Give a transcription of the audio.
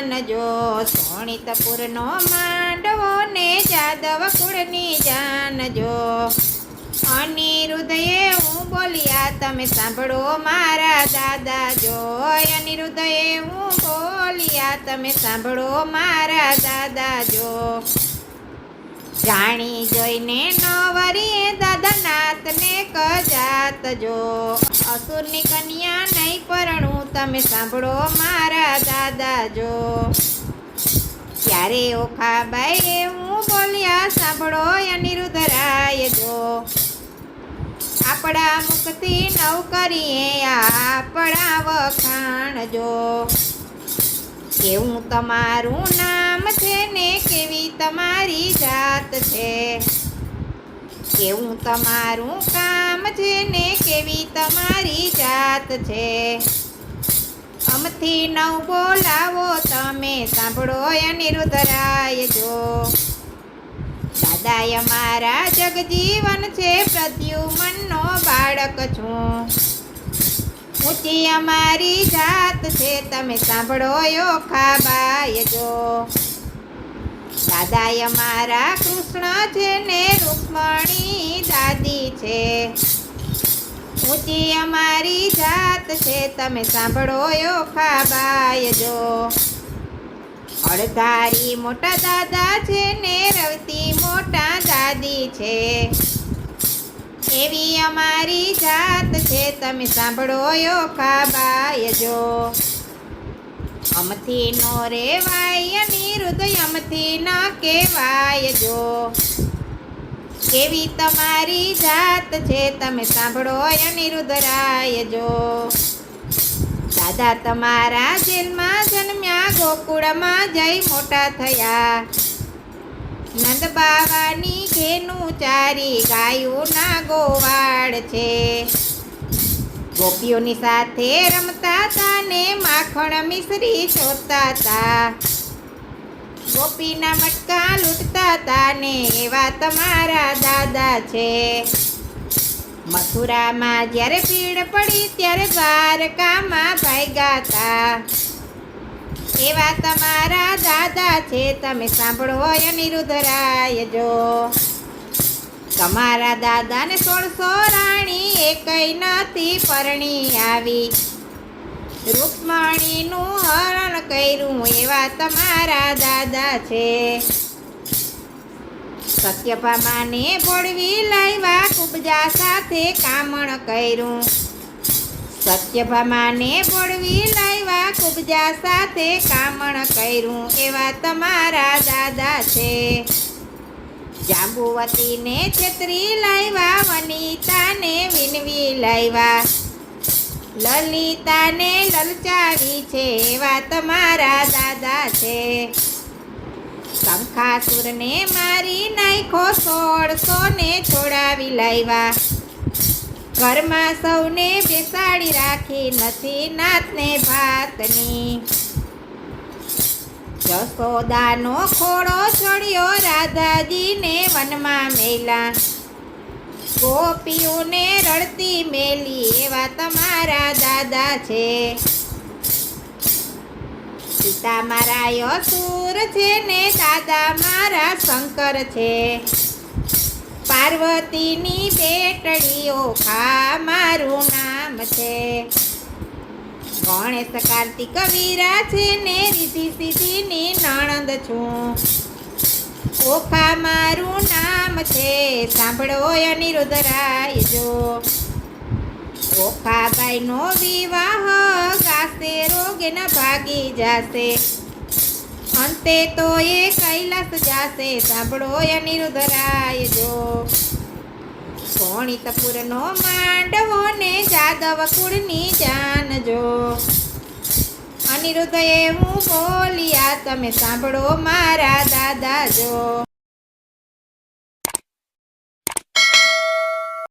જાનજો સોણિતપુરનો માંડવો ને જાદવ કુળની જાનજો અનિરુદ્ધએ હું બોલ્યા, તમે સાંભળો મારા દાદા જો. અનિરુદ્ધએ હું બોલ્યા, તમે સાંભળો મારા દાદા જો. જાણી જોઈને નવરીએ દાદા નાથને કજાત જો. અસુરની કન્યા નહીં પરણું તમે સાંભળો મારા દાદા જો ત્યારે ઓખાબાઈએ હું બોલ્યા, સાંભળો અનિરુદ્ધરાય જો આપણા મુક્તિ નવ કરીએ આપણા વખાણ જો કેવું તમારું નામ છે ને કેવી તમારી જાત છે? કેવું તમારું કામ છે ને કેવી તમારી જાત છે? અમથી નવ બોલાવો, તમે સાંભળો અનિરુદ્ધરાય જો. દાદાય મારા જગજીવન છે, પ્રદ્યુમનનો બાળક છું. ઊંચી અમારી જાત છે, તમે સાંભળો યોખાબાય જો. દાદાય મારા કૃષ્ણ છે ને રૂકમણી દાદી છે. ઊંચી અમારી જાત છે, તમે સાંભળો યોખાબાય જો. અડધારી મોટા દાદા છે ને રવતી મોટા દાદી છે. એવી અમારી જાત છે, તમે સાંભળો યોખાબાય જો. અમથી નો રેવાય નિરુદ્ધ અમથી ન કહેવાય જો. કેવી તમારી જાત છે, તમે સાંભળો અનિરુદ્ધરાય જો. દાદા તમારા જેલમાં જન્મ્યા, ગોકુળમાં જઈ મોટા થયા. નંદ બાવાની ઘેનું ચારી ગાયું ના ગોવાળ છે. ગોપીઓની સાથે રમતા તા ને માખણ મિશ્રી ચોરતા હતા. ગોપીના મટકા લૂંટતા તા ને એવા તમારા દાદા છે. મથુરામાં જ્યારે ભીડ પડી ત્યારે દ્વારકામાં ભાગ્યા હતા. એવા તમારા દાદા છે. તમે સાંભળો અનિરુદ્ધ રાય જો તમારા દાદાને સોળસો રાણી એકઈ નથી પરણી આવી. રૂક્ષ્મણીનું હરણ કર્યું એવા તમારા દાદા છે. સત્યભામાને ભોળવી લાવ્યા કુબજા સાથે કામણ કર્યું. સત્યભામાને ભોળવી લાવ્યા કુબજા સાથે કામણ કર્યું એવા તમારા દાદા છે. જાંબુવતીને છત્રી લાવ્યા વનિતાને વિનવી લાવ્યા લલિતાને લલચાવી છે એવા તમારા દાદા છે. શંખાસુરને મારી નાખો સોળસો ને છોડાવી લાવ્યા ઘરમાં સૌને બેસાડી રાખી, નથી નાતને ભાતની. જસોદાનો ખોડો છોડ્યો રાધાજીને વનમાં મેલા. ગોપીઓને રડતી મેલી એવા તમારા દાદા છે. પિતા મારા યસુર છે ને દાદા મારા શંકર છે. પાર્વતીની બેટડીઓ ખા મારું નામ છે. ગણેશ કાર્તિક વીરા છે ને રીતિ સિદ્ધિની નણંદ છું. ઓખા મારું નામ છે, સાંભળો અનિરુદ્ધરાય જો ઓખાબાઈનો વિવાહ ગાશે રોગે ન ભાગી જાશે. અંતે તો એ કૈલાસ જાશે, સાંભળો અનિરુદ્ધરાય જો સોણિતપુરનો માંડવો ને જાદવ કુળની જાનજો. અનિરુદ્ધએ હું બોલ્યા તમે સાંભળો મારા દાદા જો.